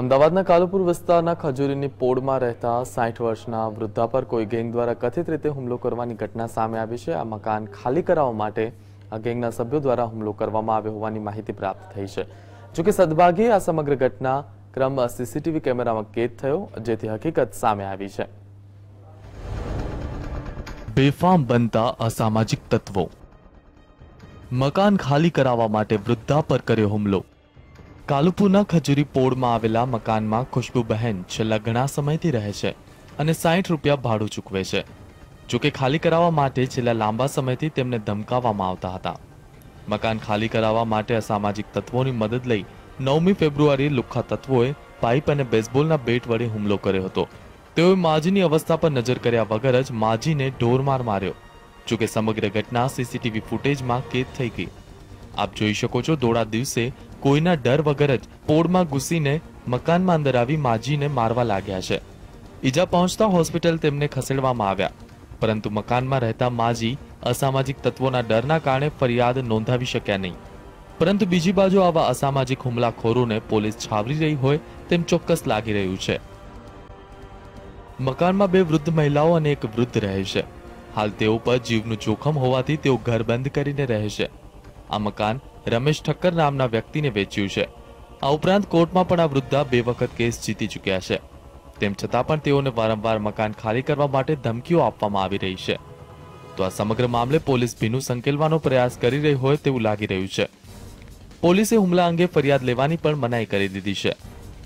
અમદાવાદના કાલુપુર વિસ્તારના ખજૂરીની પોળમાં રહેતા સાઠ વર્ષના વૃદ્ધા પર કોઈ ગેંગ દ્વારા કથિત રીતે હુમલો કરવાની ઘટના સામે આવી છે. આ મકાન ખાલી કરાવવા માટે આ ગેંગના સભ્યો દ્વારા હુમલો કરવામાં આવ્યો હોવાની માહિતી પ્રાપ્ત થઈ છે. જોકે સદભાગ્યે આ સમગ્ર ઘટના ક્રમ સીસીટીવી કેમેરામાં કેદ થયો, જેથી હકીકત સામે આવી છે. બેફામ બનતા અસામાજિક તત્વો. મકાન ખાલી કરાવવા માટે વૃદ્ધા પર કર્યો હુમલો. કાલુપુરના ખજૂરી પોળમાં આવેલા મકાનમાં ખુશ્બુબહેન છેલ્લા ઘણા સમયથી રહે છે અને સાઠ રૂપિયા ભાડું ચૂકવે છે. જોકે ખાલી કરાવવા માટે છેલ્લા લાંબા સમયથી તેમને ધમકાવવામાં આવતા હતા. મકાન ખાલી કરાવવા માટે અસામાજિક તત્વોની મદદ લઈ નવમી ફેબ્રુઆરીએ લુખ્ખા તત્વોએ પાઇપ અને બેઝબોલના બેટ વડે હુમલો કર્યો હતો. તેઓએ માજીની અવસ્થા પર નજર કર્યા વગર જ માજીને ઢોરમાર માર્યો. જોકે સમગ્ર ઘટના સીસીટીવી ફૂટેજમાં કેદ થઈ ગઈ. આપ જોઈ શકો છો, દોડા દિવસે કોઈના ડર વગર જ પોળમાં ઘૂસીને મકાનમાં અંદર આવી માજીને મારવા લાગ્યા છે. ઈજા પહોંચતા હોસ્પિટલ તેમને ખસેડવામાં આવ્યા. પરંતુ મકાનમાં રહેતા માજી અસામાજિક તત્વોના ડરના કારણે ફરિયાદ નોંધાવી શક્યા નહીં. પરંતુ બીજી બાજુ આવા અસામાજિક હુમલાખોરોને પોલીસ છાવરી રહી હોય તેમ ચોક્કસ લાગી રહ્યું છે. મકાનમાં બે વૃદ્ધ મહિલાઓ અને એક વૃદ્ધ રહે છે. હાલ તેઓ પર જીવનું જોખમ હોવાથી તેઓ ઘર બંધ કરીને રહે છે. આ મકાન રમેશ ઠક્કર નામના વ્યક્તિને વેચ્યું છે. આ ઉપરાંત કોર્ટમાં પણ આ વૃદ્ધા બે વખત કેસ જીતી ચૂક્યા છે. તેમ છતાં પણ તેઓને વારંવાર મકાન ખાલી કરવા માટે ધમકીઓ આપવામાં આવી રહી છે. તો આ સમગ્ર મામલે પોલીસ ભીનું સંકેલવાનો પ્રયાસ કરી રહી હોય તેવું લાગી રહ્યું છે. પોલીસે હુમલા અંગે ફરિયાદ લેવાની પણ મનાઈ કરી દીધી છે.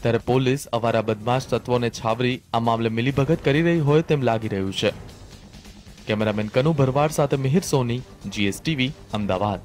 ત્યારે પોલીસ અવારા બદમાશ તત્વોને છાવરી આ મામલે મિલીભગત કરી રહી હોય તેમ લાગી રહ્યું છે. કેમેરામેન કનુ ભરવાડ સાથે મિહિર સોની જીએસટીવી અમદાવાદ.